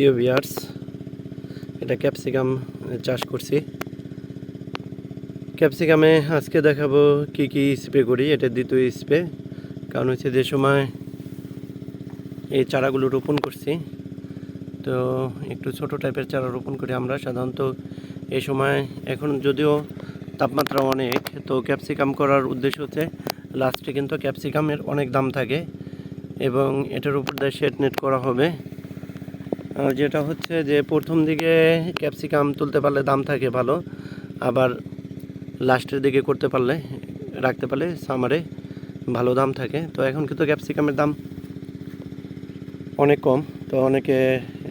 প্রিয় বিয়ার্স এটা ক্যাপসিকাম চাষ করছি। ক্যাপসিকামে আজকে দেখাবো কি কি স্প্রে করি, এটা দ্বিতীয় স্প্রে কারণ হচ্ছে যে সময় এই চারাগুলো রোপণ করছি, তো একটু ছোট টাইপের চারা রোপণ করি আমরা সাধারণত। এই সময় এখন যদিও তাপমাত্রা অনেক, তো ক্যাপসিকাম করার উদ্দেশ্য হচ্ছে লাস্টে কিন্তু ক্যাপসিকামের অনেক দাম থাকে এবং এটার উপর দিয়ে শেড নেট করা হবে। যেটা হচ্ছে যে প্রথম দিকে ক্যাপসিকাম তুলতে পারলে দাম থাকে ভালো, আবার লাস্টের দিকে করতে পারলে, রাখতে পারলে সামারে ভালো দাম থাকে। তো এখন কিন্তু ক্যাপসিকামের দাম অনেক কম। তো অনেকে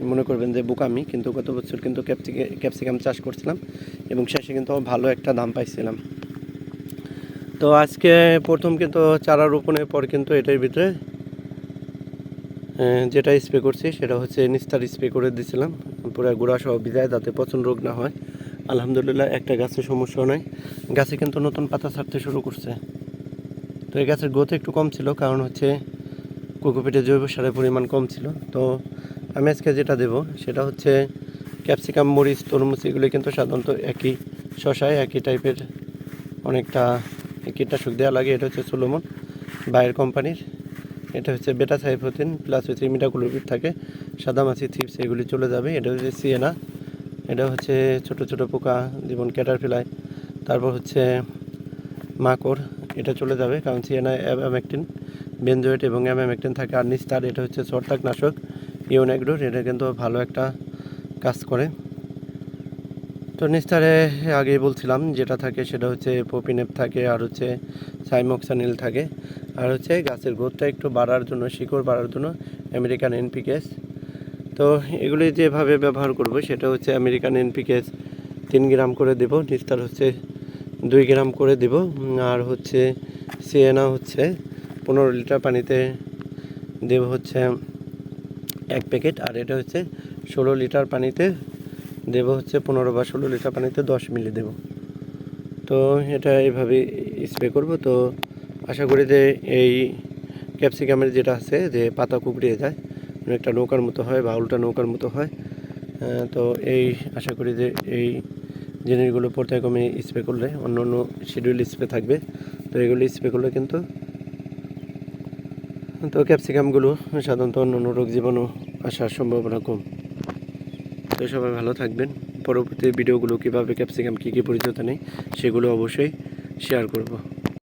মনে করবেন যে বোকামি, কিন্তু গত বছর কিন্তু ক্যাপসিকে, ক্যাপসিকাম চাষ করছিলাম এবং শেষে কিন্তু ভালো একটা দাম পাইছিলাম। তো আজকে প্রথম কিন্তু চারা রোপণের পর কিন্তু এটার ভিতরে যেটা স্প্রে করছি সেটা হচ্ছে নিস্তার স্প্রে করে দিয়েছিলাম পুরো গোড়া সহ বিদায় যাতে পচন রোগ না হয়। আলহামদুলিল্লাহ একটা গাছের সমস্যা নাই। গাছে কিন্তু নতুন পাতা ছাড়তে শুরু করছে। তো এই গাছের গ্রোথ একটু কম ছিল, কারণ হচ্ছে কোকোপিটে জৈব সারের পরিমাণ কম ছিল। তো আমি আজকে যেটা দেব সেটা হচ্ছে ক্যাপসিকাম, মরিচ, তরমুজ এগুলি কিন্তু সাধারণত একই শশায় একই টাইপের অনেকটা কীটনাশক দেওয়া লাগে। এটা হচ্ছে সোলোমন বায়ের কোম্পানির। হচ্ছে বেটা সাইফোথিন প্লাস হচ্ছে ইমিডাকুলোপিড থাকে সাদামাছি থিপস এগুলি চলে যাবে। এটা হচ্ছে সিয়েনা এটা হচ্ছে ছোট ছোট পোকা, যেমন ক্যাটারফিলাই তারপর হচ্ছে মাকড়, এটা চলে যাবে, কারণ সিয়েনা অ্যামামেকটিন বেনজোয়েট এবং অ্যামামেকটিন থাকে। আর নিস্তার, এটা হচ্ছে ছত্রাক নাশক ইউনেগ্রোর এটা কিন্তু ভালো একটা কাজ করে। তো নিস্তারে আগে বলছিলাম, যেটা থাকে সেটা হচ্ছে পপিনেপ থাকে, আর হচ্ছে সাইমক্সানিল থাকে। আর হচ্ছে গাছের গ্রোথটা একটু বাড়ার জন্য, শিকড় বাড়ার জন্য আমেরিকান এনপিকেস তো এগুলি যেভাবে ব্যবহার করব, সেটা হচ্ছে আমেরিকান এনপিকেস তিন গ্রাম করে দেব, নিস্তার হচ্ছে দুই গ্রাম করে দেব। আর হচ্ছে সিয়েনা হচ্ছে পনেরো লিটার পানিতে দেব হচ্ছে এক প্যাকেট। আর এটা হচ্ছে ষোলো লিটার পানিতে দেব হচ্ছে পনেরো বা ষোলো লিটার পানিতে দশ মিলি দেব। তো এটা এইভাবে স্প্রে করব। তো আশা করি যে এই ক্যাপসিকামের যেটা আছে যে পাতা কুকড়িয়ে যায় একটা নৌকার মতো হয় বা উল্টা নৌকার মতো হয় তো এই আশা করি যে এই জিনিসগুলো পর্যায়ক্রমে স্প্রে করলে অন্য অন্য শিডিউল স্প্রে থাকবে, তো এগুলো স্প্রে করলে কিন্তু তো ক্যাপসিকামগুলো সাধারণত অন্য অন্য রোগ জীবাণু আসার সম্ভাবনা কম। তো সবাই ভালো থাকবেন। পরবর্তী ভিডিওগুলো কীভাবে ক্যাপসিকাম কী কী পরিচর্যা নেই, সেগুলো অবশ্যই শেয়ার করব।